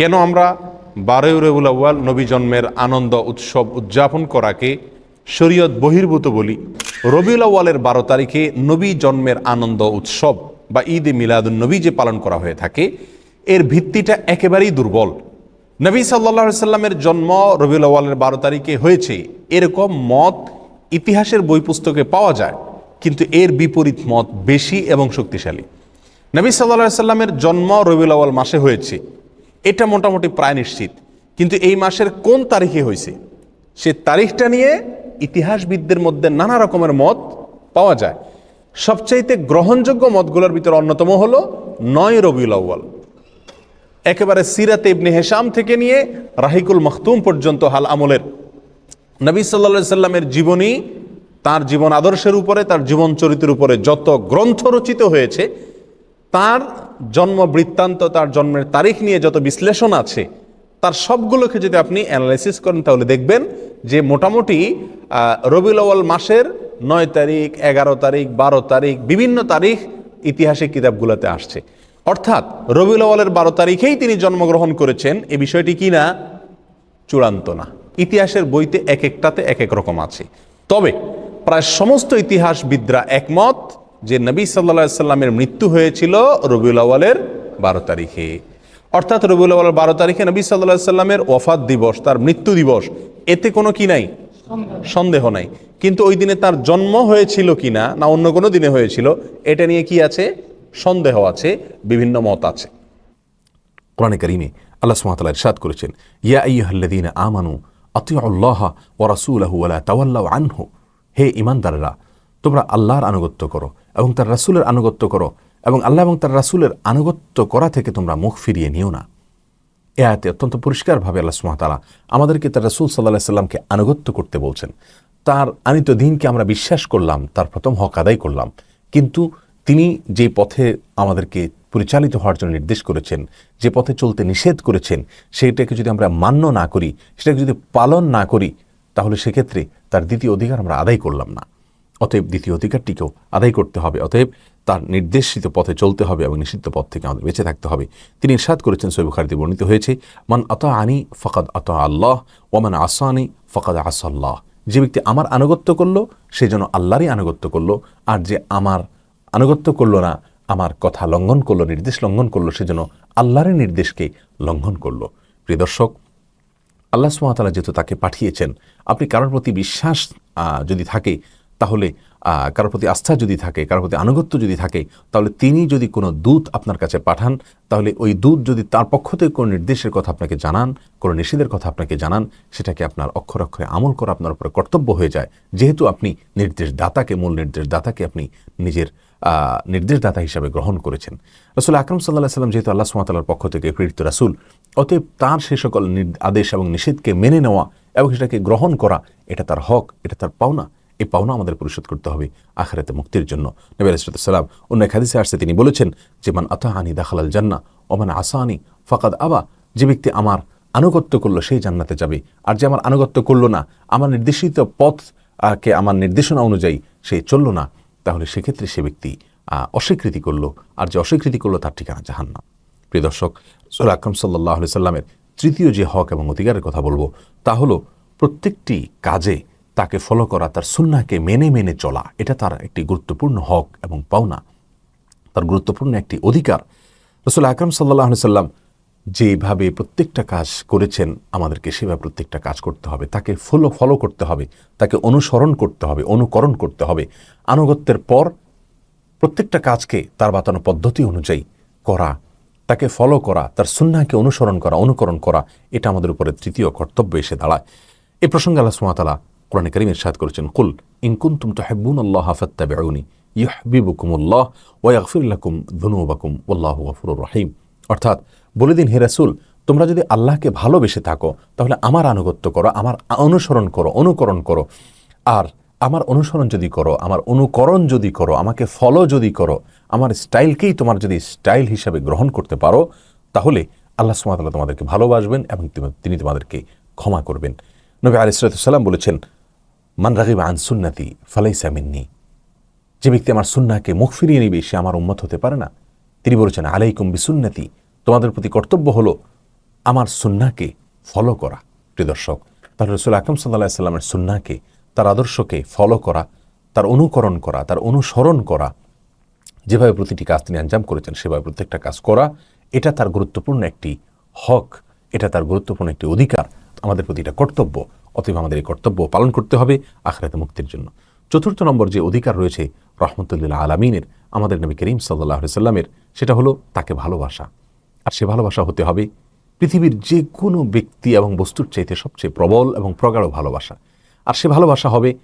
কেন আমরা বারোই রবিউল আউ্য়াল নবী জন্মের আনন্দ উৎসব উদযাপন করাকে শরীয়ত বহির্ভূত বলি? রবিউল আউ্য়ালের বারো তারিখে নবী জন্মের আনন্দ উৎসব বা ঈদ এ মিলাদুন নবী যে পালন করা হয়ে থাকে, এর ভিত্তিটা একেবারেই দুর্বল। নবী সাল্লা সাল্লামের জন্ম রবিউল আউ্য়ালের বারো তারিখে হয়েছে। এরকম মত ইতিহাসের বই পুস্তকে পাওয়া যায়, কিন্তু এর বিপরীত মত বেশি এবং শক্তিশালী। নবী সাল্লা সাল্লামের জন্ম রবিউল আউ্য়াল মাসে হয়েছে। এটা মোটামুটি প্রায় নিশ্চিত। কিন্তু এই মাসের কোন তারিখে হয়েছে, সে তারিখটা নিয়ে ইতিহাসবিদদের মধ্যে নানা রকমের মত পাওয়া যায়। সবচাইতে গ্রহণযোগ্য মতগুলোর ভিতরে অন্যতম হলো নয় রবিউল আউ্য়াল। একেবারে সিরাতে ইবনে হেসাম থেকে নিয়ে রাহিকুল মখতুম পর্যন্ত হাল আমলের। নবী সাল্লা সাল্লামের জীবনী, তার জীবন আদর্শের উপরে, তার জীবন চরিত্রের উপরে যত গ্রন্থ রচিত হয়েছে তার জন্ম বৃত্তান্ত, তার জন্মের তারিখ নিয়ে যত বিশ্লেষণ আছে, তার সবগুলোকে যদি আপনি অ্যানালাইসিস করেন, তাহলে দেখবেন যে মোটামুটি রবিউল আউয়াল মাসের নয় তারিখ, এগারো তারিখ, বারো তারিখ, বিভিন্ন তারিখ ইতিহাসিক কিতাবগুলোতে আসছে। অর্থাৎ রবিউল আউয়ালের বারো তারিখেই তিনি জন্মগ্রহণ করেছেন, এ বিষয়টি কি না? চূড়ান্ত না। ইতিহাসের বইতে এক একটাতে এক এক রকম আছে। তবে প্রায় সমস্ত ইতিহাসবিদরা একমত যে নবী সাল্লা সাল্লামের মৃত্যু হয়েছিল রবিউল আওয়ালের বারো তারিখে। অর্থাৎ রবিউল আওয়ালের বারো তারিখে নবী সাল্লাহ সাল্লামের ওফাত দিবস, তার মৃত্যু দিবস, এতে কোনো কি নাই? সন্দেহ নাই। কিন্তু ওই দিনে তার জন্ম হয়েছিল কিনা না না অন্য কোনো দিনে হয়েছিল, এটা নিয়ে কি আছে? সন্দেহ আছে, বিভিন্ন মত আছে। কোরআনে কারিমে আল্লাহ সুমাতাল্লাহ ইরশাদ করেছেন, ইয়া আইয়ুহাল্লাযীন আমানু আতিউল্লাহ ওয়া রাসূলাহু ওয়া লা আনহু। হে ঈমানদাররা তোমরা আল্লাহর আনুগত্য করো এবং তার রাসূলের আনুগত্য করো এবং আল্লাহ এবং তার রাসূলের আনুগত্য করা থেকে তোমরা মুখ ফিরিয়ে নিও না। এ আয়াতে অত্যন্ত পরিষ্কারভাবে আল্লাহ সুমাতালা আমাদেরকে তার রাসূল সাল্লাহ সাল্লামকে আনুগত্য করতে বলছেন। তার আনিত দিনকে আমরা বিশ্বাস করলাম, তার প্রথম হক আদায় করলাম। কিন্তু তিনি যে পথে আমাদেরকে পরিচালিত হওয়ার জন্য নির্দেশ করেছেন, যে পথে চলতে নিষেধ করেছেন সেইটাকে যদি আমরা মান্য না করি, সেটাকে যদি পালন না করি, তাহলে সেক্ষেত্রে তার দ্বিতীয় অধিকার আমরা আদায় করলাম না। অতএব দ্বিতীয় অধিকারটিকেও আদায় করতে হবে। অতএব তার নির্দেশিত পথে চলতে হবে এবং নিষিদ্ধ পথ থেকে আমাদের বেঁচে থাকতে হবে। তিনি ইরশাদ করেছেন সৈবুখারিতে বর্ণিত হয়েছে, মান আত আনি ফকাদ আত আল্লাহ ওমান আসানি ফকাদ আসাল্লাহ যে ব্যক্তি আমার আনুগত্য করল, সে যেন আল্লাহরই আনুগত্য করল। আর যে আমার আনুগত্য করল না, আমার কথা লঙ্ঘন করল, নির্দেশ লঙ্ঘন করল, সে যেন আল্লাহরের নির্দেশকে লঙ্ঘন করল। প্রিয় দর্শক, আল্লাহ সুমাতালা যেহেতু তাকে পাঠিয়েছেন, আপনি কারোর প্রতি বিশ্বাস যদি থাকে তাহলে কারোর প্রতি আস্থা যদি থাকে, কারোর প্রতি আনুগত্য যদি থাকে, তাহলে তিনি যদি কোনো দূত আপনার কাছে পাঠান, তাহলে ওই দূত যদি তার পক্ষ থেকে কোনো নির্দেশের কথা আপনাকে জানান, কোনো নিষেধের কথা আপনাকে জানান, সেটাকে আপনার অক্ষর অক্ষরে আমল করা আপনার উপরে কর্তব্য হয়ে যায়। যেহেতু আপনি নির্দেশদাতাকে, মূল নির্দেশদাতাকে আপনি নিজের নির্দেশদাতা হিসাবে গ্রহণ করেছেন। রসুল আকরম সাল্লাহ সাল্লাম যেহেতু আল্লাহ সুমাতালার পক্ষ থেকে প্রেরিত রাসুল, অতএব তার সে সকল আদেশ এবং নিষেধকে মেনে নেওয়া এবং সেটাকে গ্রহণ করা, এটা তার হক, এটা তার পাওনা। এই পাওনা আমাদের পরিশোধ করতে হবে আখেরাতে মুক্তির জন্য। নবী আলাইসালাম অন্য এক হাদিসে আসছে, তিনি বলেছেন যে, মান আতাহানি দাখালাল জান্না ওমান আসানি ফাকাদ আবা। যে ব্যক্তি আমার আনুগত্য করল, সেই জান্নাতে যাবে। আর যে আমার আনুগত্য করল না, আমার নির্দেশিত পথ কে আমার নির্দেশনা অনুযায়ী সে চলল না, তাহলে সেক্ষেত্রে সে ব্যক্তি অস্বীকৃতি করল। আর যে অস্বীকৃতি করল, তার ঠিকানা জাহান্নাম। প্রিয় দর্শক সোল আকরম সাল্লাহ সাল্লামের তৃতীয় যে হক এবং অধিকারের কথা বলব, তা হলো প্রত্যেকটি কাজে তাকে ফলো করা, তার সুন্নাকে মেনে মেনে চলা, এটা তার একটি গুরুত্বপূর্ণ হক এবং পাওনা। তার গুরুত্বপূর্ণ একটি অধিকার। রসুল আকরম সাল্লাহ সাল্লাম যেভাবে প্রত্যেকটা কাজ করেছেন, আমাদেরকে সেভাবে প্রত্যেকটা কাজ করতে হবে। তাকে ফলো ফলো করতে হবে। তাকে অনুসরণ করতে হবে, অনুকরণ করতে হবে। আনুগত্যের পর প্রত্যেকটা কাজকে তার বাতানো পদ্ধতি অনুযায়ী করা, তাকে ফলো করা, তার সুন্নাকে অনুসরণ করা, অনুকরণ করা, এটা আমাদের উপরে তৃতীয় কর্তব্য এসে দাঁড়ায়। এ প্রসঙ্গে আল্লাহ সুমাতালা কোরআনে করিমের সাদ করেছেন, কুল ইনকুন তুম তো হেব্বুন আল্লাহ হাফাত্তা বেউনি ইহবিবুকুমুল্লাহ ওয়াগফিরুল্লাকুম ধুনুবাকুম আল্লাহ গফুর রহিম। অর্থাৎ বলে দিন, হে রাসূল, তোমরা যদি আল্লাহকে ভালোবেসে থাকো, তাহলে আমার আনুগত্য করো, আমার অনুসরণ করো, অনুকরণ করো। আর আমার অনুসরণ যদি করো, আমার অনুকরণ যদি করো, আমাকে ফলো যদি করো, আমার স্টাইলকেই তোমার যদি স্টাইল হিসাবে গ্রহণ করতে পারো, তাহলে আল্লাহ সুমাতাল্লাহ তোমাদেরকে ভালোবাসবেন এবং তিনি তোমাদেরকে ক্ষমা করবেন। নবী আলিসাল্লাম বলেছেন মান রাগিব আন সুন্নাতি, ফালাইসা মিন্নি। যে ব্যক্তি আমার সুন্নাকে মুখ ফিরিয়ে নিবে, সে আমার উম্মত হতে পারে না। তিনি বলেছেন, আলাইকুম বিসুন্নতি। তোমাদের প্রতি কর্তব্য হলো আমার সুন্নাকে ফলো করা। প্রিয় দর্শক তাহলে রসুল আকরম সাল্লাহ সাল্লামের সুন্নাকে তার আদর্শকে ফলো করা, তার অনুকরণ করা, তার অনুসরণ করা, যেভাবে প্রতিটি কাজ তিনি আঞ্জাম করেছেন, সেভাবে প্রত্যেকটা কাজ করা, এটা তার গুরুত্বপূর্ণ একটি হক, এটা তার গুরুত্বপূর্ণ একটি অধিকার, আমাদের প্রতি এটা কর্তব্য। অতএব আমাদের এই কর্তব্য পালন করতে হবে আখরাতে মুক্তির জন্য। চতুর্থ নম্বর যে অধিকার রয়েছে রহমতুল্লাহ আলমিনের, আমাদের নবী করিম সাল্লাহ সাল্লামের সেটা হলো তাকে ভালোবাসা। আর সে ভালোবাসা হতে হবে পৃথিবীর যে কোনো ব্যক্তি এবং বস্তুর চাইতে সবচেয়ে প্রবল এবং প্রগাঢ় ভালোবাসা। আর সে ভালোবাসা হবে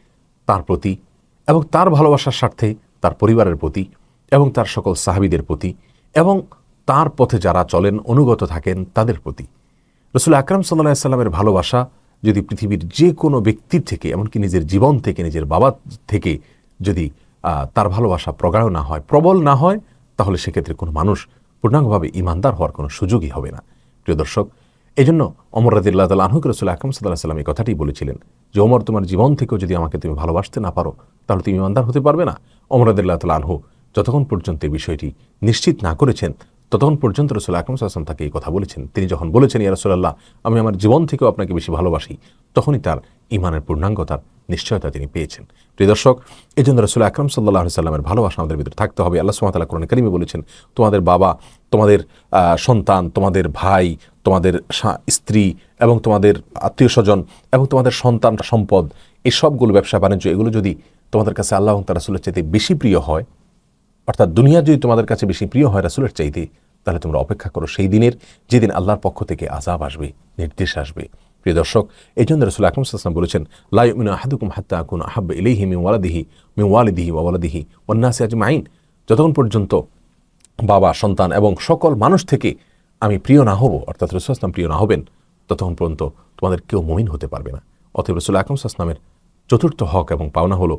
তার প্রতি এবং তার ভালোবাসার স্বার্থে তার পরিবারের প্রতি এবং তার সকল সাহাবিদের প্রতি এবং তার পথে যারা চলেন, অনুগত থাকেন, তাদের প্রতি। রসুল আকরাম সাল্লাহ সাল্লামের ভালোবাসা যদি পৃথিবীর যে কোনো ব্যক্তির থেকে এমনকি নিজের জীবন থেকে নিজের বাবা থেকে যদি আহ, তার ভালোবাসা প্রগাঢ় না হয় প্রবল না হয় তাহলে সেক্ষেত্রে কোনো মানুষ পূর্ণাঙ্গভাবে ইমানদার হওয়ার কোনো সুযোগই হবে না। প্রিয় দর্শক এই জন্য অমর রাদিল্লাহ তাল আনহুক রসুল আকরম সাল্লাহ সাল্লাম এই কথাটি বলেছিলেন যে অমর তোমার জীবন থেকেও যদি আমাকে তুমি ভালোবাসতে না পারো তাহলে তুমি ইমানদার হতে পারবে না। অমর রাদিল্লাহ তাল আনহু যতক্ষণ পর্যন্ত এই বিষয়টি নিশ্চিত না করেছেন ততক্ষণ পর্যন্ত রসুল আকরম সাল্লাম তাকে এই কথা বলেছেন। তিনি যখন বলেছেন, ইয়া রসুল্লাহ আমি আমার জীবন থেকেও আপনাকে বেশি ভালোবাসি। তখনই তার ইমানের পূর্ণাঙ্গতার নিশ্চয়তা তিনি পেয়েছেন। প্রিয় দর্শক এই জন্য রসুল আকরম সাল্লাহ সাল্লামের ভালোবাসা আমাদের ভিতরে থাকতে হবে। আল্লাহ সুমাতাল্লাহ কোরআন করিমে বলেছেন, তোমাদের বাবা, তোমাদের সন্তান, তোমাদের ভাই, তোমাদের স্ত্রী এবং তোমাদের আত্মীয় স্বজন এবং তোমাদের সন্তান, সম্পদ এই সবগুলো ব্যবসা বাণিজ্য এগুলো যদি তোমাদের কাছে আল্লাহ তার রাসুলের চাইতে বেশি প্রিয় হয় অর্থাৎ দুনিয়া যদি তোমাদের কাছে বেশি প্রিয় হয় রাসুলের চাইতে, তাহলে তোমরা অপেক্ষা করো সেই দিনের যেদিন আল্লাহর পক্ষ থেকে আজাব আসবে, নির্দেশ আসবে। প্রিয় দর্শক এই জন্য রসুল আকরম সাল্লাম বলেছেন লাইমিন আহাদুকুম হাত্তা আকুন আহাব ইলেহি মি ওয়ালাদিহি মি ওয়ালিদিহি ওয়ালাদিহি ওয়ান্নাসি আজমাইন। যতক্ষণ পর্যন্ত বাবা, সন্তান এবং সকল মানুষ থেকে আমি প্রিয় না হব, অর্থাৎ রসুল আসলাম প্রিয় না হবেন, ততক্ষণ পর্যন্ত তোমাদের কেউ মমিন হতে পারবে না। অতএব রসুল আকরম আসলামের চতুর্থ হক এবং পাওনা হলো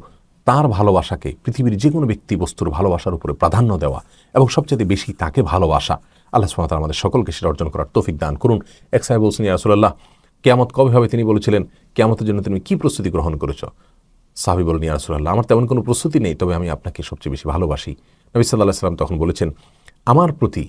তার ভালোবাসাকে পৃথিবীর যে কোনো ব্যক্তি বস্তুর ভালোবাসার উপরে প্রাধান্য দেওয়া এবং সবচেয়ে বেশি তাকে ভালোবাসা, আল্লাহ সুমাত আমাদের সকলকে সেটা অর্জন করার তৌফিক দান করুন। এক সাহেব বলছেন ইয়ারসুল্লাহ কেয়ামত কবে হবে? তিনি বলেছিলেন, কেয়ামতের জন্য তুমি কি প্রস্তুতি গ্রহণ করেছ? সাহাবি বলেন ইয়া রাসূলুল্লাহ, আমার তেমন কোনো প্রস্তুতি নেই, তবে আমি আপনাকে সবচেয়ে বেশি ভালোবাসি। নবী সাল্লাহ সাল্লাম তখন বলেছেন, আমার প্রতি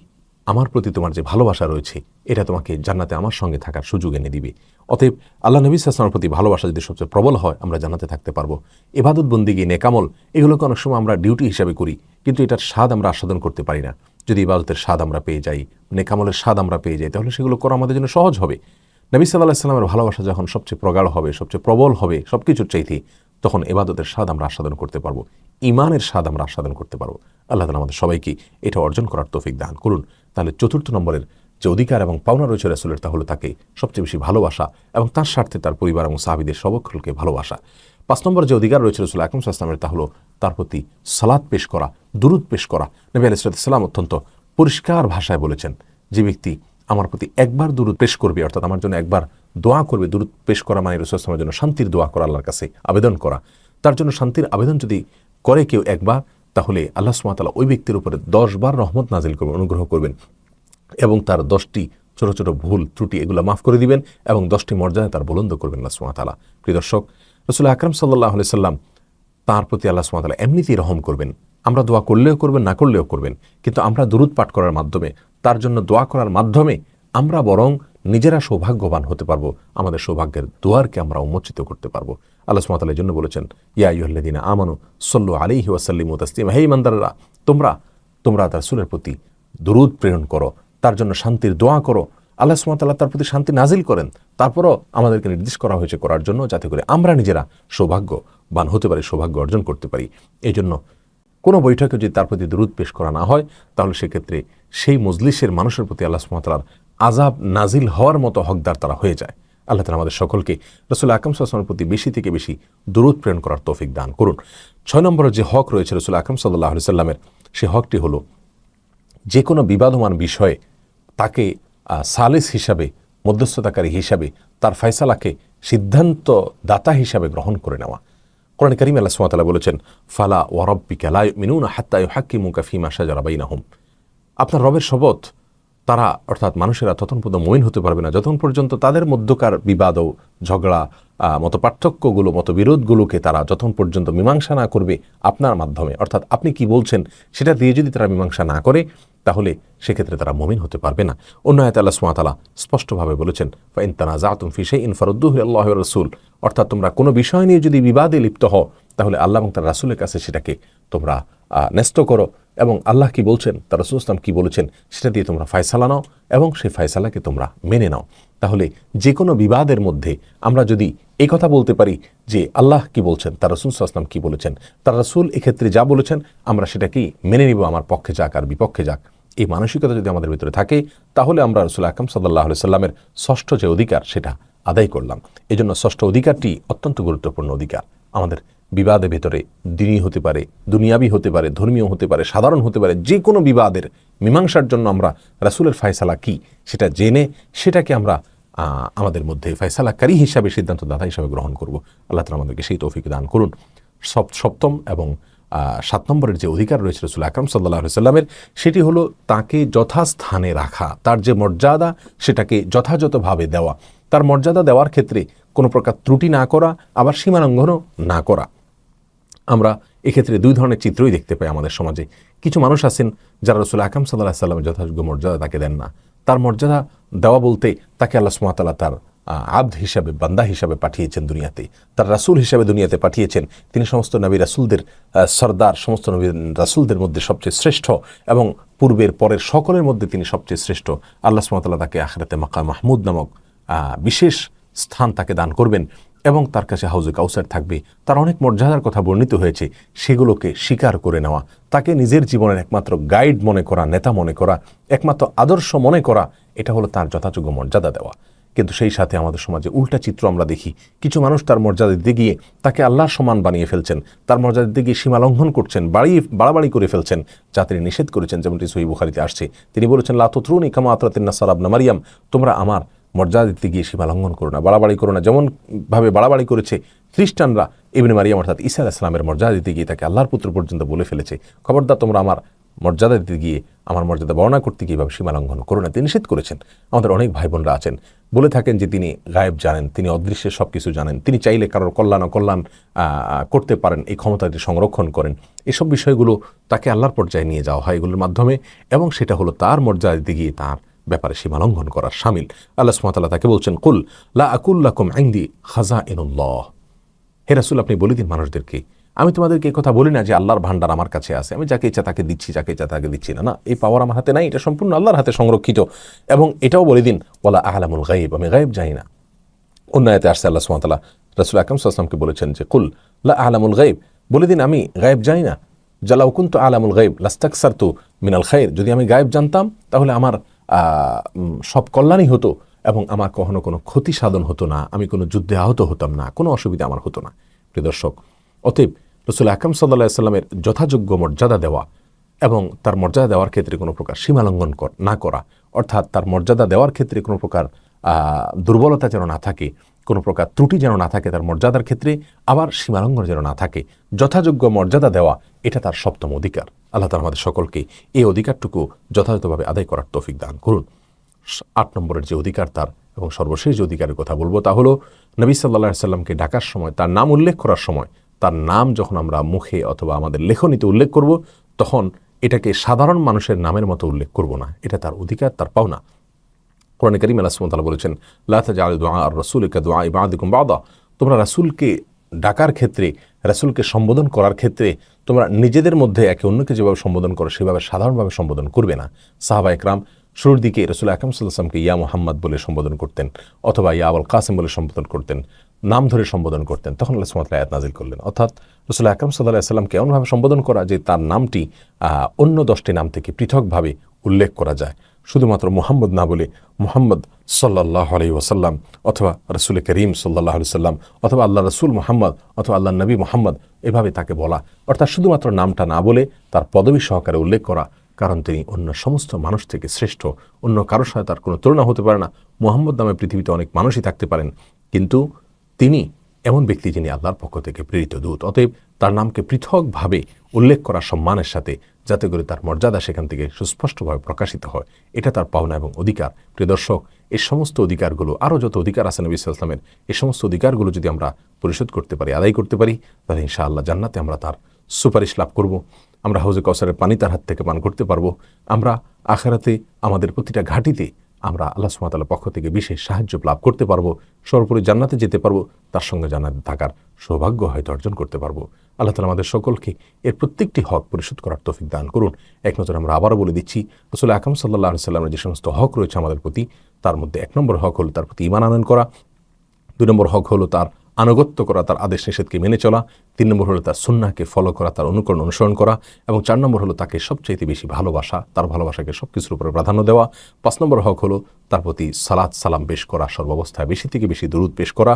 আমার প্রতি তোমার যে ভালোবাসা রয়েছে, এটা তোমাকে জান্নাতে আমার সঙ্গে থাকার সুযোগ এনে দিবে। অতএব আল্লাহ নবী সাল্লামের প্রতি ভালোবাসা যদি সবচেয়ে প্রবল হয়, আমরা জান্নাতে থাকতে পারব। এবাদত বন্দিগি নেকামল, এগুলোকে অনেক সময় আমরা ডিউটি হিসাবে করি, কিন্তু এটার স্বাদ আমরা আস্বাদন করতে পারি না। যদি ইবাদতের স্বাদ আমরা পেয়ে যাই, নেকামলের স্বাদ আমরা পেয়ে যাই, তাহলে সেগুলো করা আমাদের জন্য সহজ হবে। নবী সাল্লাহ সাল্লামের ভালোবাসা যখন সবচেয়ে প্রগাঢ় হবে, সবচেয়ে প্রবল হবে সব কিছুর চাইতে তখন এবাদতের স্বাদ আমরা আস্বাদন করতে পারব। ইমানের স্বাদ আমরা আস্বাদন করতে পারব। আল্লাহ তালা আমাদের সবাইকে এটা অর্জন করার তৌফিক দান করুন। তাহলে চতুর্থ নম্বরের যে অধিকার এবং পাওনা রয়েছে রাসুলের, তা হলো তাকে সবচেয়ে বেশি ভালোবাসা এবং তার স্বার্থে তার পরিবার এবং সাহাবিদের সবক্ষলকে ভালোবাসা। পাঁচ নম্বর যে অধিকার রয়েছে রসুল আকরম সাল্লামের তা হলো তার প্রতি সালাদ পেশ করা, দুরুদ পেশ করা। নবী আলাইসালাম অত্যন্ত পরিষ্কার ভাষায় বলেছেন, যে ব্যক্তি আমার প্রতি একবার দূরত পেশ করবে, অর্থাৎ আমার জন্য একবার দোয়া করবে। দূরত পেশ করা মানে রসুলামের জন্য শান্তির দোয়া করা, আল্লাহর কাছে আবেদন করা। তার জন্য শান্তির আবেদন যদি করে কেউ একবার, তাহলে আল্লাহ সুমাতালা ওই ব্যক্তির উপরে দশবার রহমত নাজিল করবেন, অনুগ্রহ করবেন এবং তার দশটি ছোট ছোট ভুল, ত্রুটি এগুলো মাফ করে দিবেন এবং দশটি মর্যাদায় তার বুলন্দ করবেন আল্লাহ সুমাতালা প্রিয় দর্শক, রসুল আকরম সাল্লাহ সাল্লাম তার প্রতি আল্লাহ সুমাতালা এমনিতেই রহম করবেন। আমরা দোয়া করলেও করবেন, না করলেও করবেন। কিন্তু আমরা দূরত পাঠ করার মাধ্যমে তার জন্য দোয়া করার মাধ্যমে আমরা বরং নিজেরা সৌভাগ্যবান হতে পারব। আমাদের সৌভাগ্যের দুয়ারকে আমরা উন্মোচিত করতে পারব। আল্লাহ সুমাতালের জন্য বলেছেন, ইয়া ইহল্লাদিনা আমানু সল্লু আলিহি ওয়াসাল্লিম তাসলিম, হে ইমানদাররা তোমরা তোমরা তার সুরের প্রতি দুরুদ প্রেরণ করো, তার জন্য শান্তির দোয়া করো। আল্লাহ সুমাতাল্লাহ তার প্রতি শান্তি নাজিল করেন। তারপরও আমাদেরকে নির্দেশ করা হয়েছে করার জন্য যাতে করে আমরা নিজেরা সৌভাগ্যবান হতে পারি, সৌভাগ্য অর্জন করতে পারি। এই জন্য কোনো বৈঠকে যদি তার প্রতি দূরত পেশ করা না হয়, তাহলে সেক্ষেত্রে সেই মজলিসের মানুষের প্রতি আল্লাহ সুমাতালার আজাব নাজিল হওয়ার মতো হকদার তারা হয়ে যায়। আল্লাহ তালা আমাদের সকলকে রসুল আকরম সাল্লামের প্রতি বেশি থেকে বেশি দূরত প্রেরণ করার তৌফিক দান করুন। ছয় নম্বরের যে হক রয়েছে রসুল আকরম সাল্লাহ সাল্লামের সে হকটি হলো যে কোনো বিবাদমান বিষয়ে তাকে সালিস হিসাবে, মধ্যস্থতাকারী হিসাবে তার ফয়সালাকে সিদ্ধান্ত দাতা হিসাবে গ্রহণ করে নেওয়া। কোরআন করিম আল্লাহ সুমাতালা বলেছেন, ফালা ওয়ারব্বিকা লা মিনুনা হাত্তা ইউ হাক্কিমুকা ফিমা সাজারা বাইনাহুম। আপনার রবের শপথ তারা, অর্থাৎ মানুষেরা ততক্ষণ পর্যন্ত মমিন হতে পারবে না যতক্ষণ পর্যন্ত তাদের মধ্যকার বিবাদ ঝগড়া মত পার্থক্যগুলো, মত বিরোধগুলোকে তারা যতক্ষণ পর্যন্ত মীমাংসা না করবে আপনার মাধ্যমে, অর্থাৎ আপনি কি বলছেন সেটা দিয়ে যদি তারা মীমাংসা না করে, তাহলে সেক্ষেত্রে তারা মমিন হতে পারবে না। অন্য আয়ত আল্লাহ সুমাতালা স্পষ্টভাবে বলেছেন ফাইন তানা জাতুম ফিসে ইনফারুদ্দুহ আল্লাহ রসুল অর্থাৎ তোমরা কোনো বিষয় নিয়ে যদি বিবাদে লিপ্ত হও তাহলে আল্লাহ এবং তার রাসুলের কাছে সেটাকে তোমরা ন্যস্ত করো। এবং আল্লাহ কি বলছেন? তার রসুল ইসলাম কি বলেছেন? সেটা দিয়ে তোমরা ফায়সালা নাও এবং সেই ফায়সালাকে তোমরা মেনে নাও। তাহলে যে কোনো বিবাদের মধ্যে আমরা যদি এই কথা বলতে পারি যে আল্লাহ কি বলছেন, তার রসুল সাল্লাম কি বলেছেন, তার রসুল এক্ষেত্রে যা বলেছেন, আমরা সেটাকেই মেনে নিব আমার পক্ষে যাক আর বিপক্ষে যাক। এই মানসিকতা যদি আমাদের ভিতরে থাকে, তাহলে আমরা রসুল আকরম সাল্লাহ সাল্লামের ষষ্ঠ যে অধিকার, সেটা আদায় করলাম। এই জন্য ষষ্ঠ অধিকারটি অত্যন্ত গুরুত্বপূর্ণ অধিকার আমাদের বিবাদের ভেতরে দিনই হতে পারে, দুনিয়াবি হতে পারে, ধর্মীয় হতে পারে, সাধারণ হতে পারে, যে কোনো বিবাদের মীমাংসার জন্য আমরা রাসুলের ফায়সালা কি সেটা জেনে সেটাকে আমরা আমাদের মধ্যে ফয়সালাকারী হিসাবে সিদ্ধান্তদাতা হিসাবে গ্রহণ করব। আল্লাহ তালা আমাদেরকে সেই তৌফিক দান করুন। সপ- সপ্তম এবং সাত নম্বরের যে অধিকার রয়েছে রসুল আকরম সাল্লাহ সাল্লামের সেটি হলো তাকে যথাস্থানে রাখা, তার যে মর্যাদা সেটাকে যথাযথভাবে দেওয়া। তার মর্যাদা দেওয়ার ক্ষেত্রে কোনো প্রকার ত্রুটি না করা, আবার সীমালঙ্ঘনও না করা। আমরা এক্ষেত্রে দুই ধরনের চিত্রই দেখতে পাই আমাদের সমাজে। কিছু মানুষ আছেন যারা রসুল আকাম সাল্লাহ সাল্লামের যথাযোগ্য মর্যাদা তাকে দেন না। তার মর্যাদা দেওয়া বলতে তাকে আল্লাহ সুমাতাল্লাহ তার আব্দ হিসাবে, বান্দা হিসাবে পাঠিয়েছেন দুনিয়াতে। তার রাসূল হিসাবে দুনিয়াতে পাঠিয়েছেন। তিনি সমস্ত নবী রাসূলদের সর্দার, সমস্ত নবী রাসূলদের মধ্যে সবচেয়ে শ্রেষ্ঠ এবং পূর্বের পরের সকলের মধ্যে তিনি সবচেয়ে শ্রেষ্ঠ। আল্লাহ সুমাতাল্লাহ তাকে আখরাতে মাকা মাহমুদ নামক বিশেষ স্থান তাকে দান করবেন। এবং তার কাছে হাউজে কাউসার থাকবে। তার অনেক মর্যাদার কথা বর্ণিত হয়েছে। সেগুলোকে স্বীকার করে নেওয়া। তাকে নিজের জীবনের একমাত্র গাইড মনে করা, নেতা মনে করা, একমাত্র আদর্শ মনে করা, এটা হলো তার যথাযোগ্য মর্যাদা দেওয়া। কিন্তু সেই সাথে আমাদের সমাজে উল্টা চিত্র আমরা দেখি। কিছু মানুষ তার মর্যাদা দিতে গিয়ে তাকে আল্লাহর সমান বানিয়ে ফেলছেন। তার মর্যাদা দিতে গিয়ে সীমা লঙ্ঘন করছেন বাড়িয়ে বাড়াবাড়ি করে ফেলছেন, যা তিনি নিষেধ করেছেন, যেমনটি সহি বুখারিতে আসছে। তিনি বলেছেন লাতুত্রুনি কামা আতরাতিন্না সারাবনা মারিয়াম। তোমরা আমার মর্যাদা দিতে গিয়ে সীমা লঙ্ঘন করো না, বাড়াবাড়ি করো না। যেমনভাবে বাড়াবাড়ি করেছে খ্রিস্টানরা, ইবনে মারিয়াম অর্থাৎ ঈসা আলাইহিস সালামের মর্যাদা দিতে গিয়ে তাকে আল্লাহর পুত্র পর্যন্ত বলে ফেলেছে। খবরদার, তোমরা আমার মর্যাদা দিতে গিয়ে আমার মর্যাদা বর্ণনা করতে গিয়ে এভাবে সীমা লঙ্ঘন করো না। তিনি নিষেধ করেছেন। আমাদের অনেক ভাই বোনরা আছেন। বলে থাকেন যে তিনি গায়েব জানেন, তিনি অদৃশ্যের সব কিছু জানেন। তিনি চাইলে কারোর কল্যাণ, অকল্যাণ করতে পারেন, এই ক্ষমতাটি সংরক্ষণ করেন। এসব বিষয়গুলো তাকে আল্লাহর পর্যায়ে নিয়ে যাওয়া হয় এগুলোর মাধ্যমে এবং সেটা হলো তার মর্যাদা দিতে গিয়ে তার ব্যাপারে সীমা লঙ্ঘন করার সামিল। আল্লাহ সুমাতাল্লাহ তাকে বলছেন, কুল লা আকুল্লাকুম আইন্দি খাজা ইনুল্লাহ হে রাসুল, আপনি বলে দিন মানুষদেরকে, আমি তোমাদেরকে এই কথা বলি না যে আল্লাহর ভান্ডার আমার কাছে আছে। আমি যাকে ইচ্ছা তাকে দিচ্ছি, যাকে ইচ্ছা তাকে দিচ্ছি না। না, এই পাওয়ার আমার হাতে নাই, এটা সম্পূর্ণ আল্লাহর হাতে সংরক্ষিত। এবং এটাও বলে দিন ওলা আহলামুল গাইব আমি গায়েব জানি না। অন্য আয়াতে আসছে আল্লাহ সুমাতাল্লাহ রাসুল আকরম সাল্লামকে বলেছেন যে, কুল লা আলামুল গাইব বলে দিন, আমি গায়েব জানি না। জালাউ কুন্তু আলামুল গাইব লাস্তাকসার তো মিনাল খায়ের যদি আমি গায়েব জানতাম, তাহলে আমার সব কল্যাণই হতো এবং আমার কখনো কোনো ক্ষতি সাধন হতো না, আমি কোনো যুদ্ধে আহত হতাম না, কোনো অসুবিধা আমার হতো না। প্রিয় দর্শক, অতএব রসুল আকরম সাল্লাহ সাল্লামের যথাযোগ্য মর্যাদা দেওয়া এবং তার মর্যাদা দেওয়ার ক্ষেত্রে কোনো প্রকার সীমালঙ্ঘন না করা, অর্থাৎ তার মর্যাদা দেওয়ার ক্ষেত্রে কোনো প্রকার দুর্বলতা যেন না থাকে, কোনো প্রকার ত্রুটি যেন না থাকে তার মর্যাদার ক্ষেত্রে, আবার সীমালঙ্ঘন যেন না থাকে, যথাযোগ্য মর্যাদা দেওয়া, এটা তার সপ্তম অধিকার। আল্লাহ তালা আমাদের সকলকে এই অধিকারটুকু যথাযথভাবে আদায় করার তৌফিক দান করুন। আট নম্বরের যে অধিকার তার এবং সর্বশেষ যে অধিকারের কথা বলব তা হলো, নবী সাল্লাহ সাল্লামকে ডাকার সময়, তার নাম উল্লেখ করার সময়, তার নাম যখন আমরা মুখে অথবা আমাদের লেখনীতে উল্লেখ করব, তখন এটাকে সাধারণ মানুষের নামের মতো উল্লেখ করব না। এটা তার অধিকার, তার পাওনা। কোরআন করিম আল্লাহ সুমতাল বলেছেন লাথা আর রসুলকে দোয়া ইবাদিকুম বাদা। তোমরা রাসূলকে ডাকার ক্ষেত্রে, রাসূলকে সম্বোধন করার ক্ষেত্রে তোমরা নিজেদের মধ্যে একে অন্যকে যেভাবে সম্বোধন করো, সেভাবে সাধারণভাবে সম্বোধন করবে না। সাহাবা একরাম শুরুর দিকে রসুল আকরম সাল্লামকে ইয়া মোহাম্মদ বলে সম্বোধন করতেন, অথবা ইয়া আবুল কাসিম বলে সম্বোধন করতেন, নাম ধরে সম্বোধন করতেন, তখন আল্লাহ সুমাত আয়াত নাজিল করলেন। অর্থাৎ রসুল আকরম সাল্লাহ সাল্লামকে এমনভাবে সম্বোধন করা যে তার নামটি অন্য দশটি নাম থেকে পৃথকভাবে উল্লেখ করা যায়। শুধুমাত্র মোহাম্মদ না বলে মোহাম্মদ সাল্লাহ আলি ওসাল্লাম অথবা রসুল করিম সাল্লাহ আলি সাল্লাম অথবা আল্লাহ রসুল মোহাম্মদ অথবা আল্লাহ নবী মোহাম্মদ এভাবে তাকে বলা। অর্থাৎ শুধুমাত্র নামটা না বলে তার পদবী সহকারে উল্লেখ করা, কারণ তিনি অন্য সমস্ত মানুষ থেকে শ্রেষ্ঠ, অন্য কারোর সাথে তার কোনো তুলনা হতে পারে না। মোহাম্মদ নামে পৃথিবীতে অনেক মানুষই থাকতে পারেন, কিন্তু তিনি এমন ব্যক্তি যিনি আল্লাহর পক্ষ থেকে প্রেরিত দূত। অতএব তার নামকে পৃথকভাবে উল্লেখ করা সম্মানের সাথে যাতে করে তার মর্যাদা সেখান থেকে সুস্পষ্টভাবে প্রকাশিত হয়। এটা তার পাওনা এবং অধিকার। প্রিয় দর্শক, এই সমস্ত অধিকারগুলো, আরও যত অধিকার আছে নবী ইসলামের এই সমস্ত অধিকারগুলো যদি আমরা পরিশোধ করতে পারি, আদায় করতে পারি, তাহলে ইনশাআল্লাহ জান্নাতে আমরা তার সুপারিশ লাভ করব। আমরা হাউজে কসারের পানি তার হাত থেকে পান করতে পারব। আমরা আখারাতে আমাদের প্রতিটা ঘাটিতে আমরা আল্লাহ সুমাতালার পক্ষ থেকে বিশেষ সাহায্য লাভ করতে পারব, সর্বোপরি জান্নাতে যেতে পারব, তার সঙ্গে জান্নাতে থাকার সৌভাগ্য হয়তো অর্জন করতে পারব। আল্লাহ তালা আমাদের সকলকে এর প্রত্যেকটি হক পরিশোধ করার তৌফিক দান করুন। এক নজর আমরা আবারও বলে দিচ্ছি আসলে আকাম সাল্লাহ সাল্লামের যে সমস্ত হক রয়েছে আমাদের প্রতি, তার মধ্যে এক নম্বর হক হলো তার প্রতি ইমান আনয়ন করা, দুই নম্বর হক হলো তার আনুগত্য করা, তার আদেশ নিষেধকে মেনে চলা, তিন নম্বর হলো তার সুন্নাকে ফলো করা, তার অনুকরণ অনুসরণ করা এবং চার নম্বর হলো তাকে সবচাইতে বেশি ভালোবাসা, তার ভালোবাসাকে সব কিছুর উপরে প্রাধান্য দেওয়া। পাঁচ নম্বর হক হলো তার প্রতি সালাদ সালাম পেশ করা, সর্বাবস্থায় বেশি থেকে বেশি দরুদ পেশ করা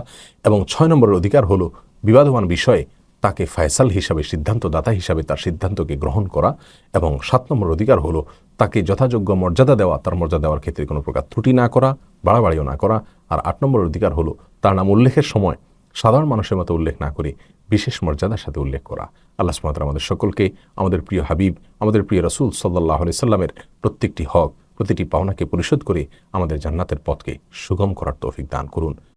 এবং ছয় নম্বরের অধিকার হলো বিবাদমান বিষয়ে তাকে ফয়সাল হিসাবে, সিদ্ধান্তদাতা হিসাবে তার সিদ্ধান্তকে গ্রহণ করা এবং সাত নম্বর অধিকার হলো তাকে যথাযোগ্য মর্যাদা দেওয়া, তার মর্যাদা দেওয়ার ক্ষেত্রে কোনো প্রকার ত্রুটি না করা, বাড়াবাড়িও না করা। আর আট নম্বর অধিকার হলো তার নাম উল্লেখের সময় সাধারণ মানুষের মতো উল্লেখ না করে, বিশেষ মর্যাদার সাথে উল্লেখ করা। আল্লাহ সুমাতার আমাদের সকলকে, আমাদের প্রিয় হাবিব, আমাদের প্রিয় রসুল সাল্লাহ সাল্লামের প্রত্যেকটি হক, প্রতিটি পাওনাকে পরিশোধ করে আমাদের জান্নাতের পথকে সুগম করার তৌফিক দান করুন।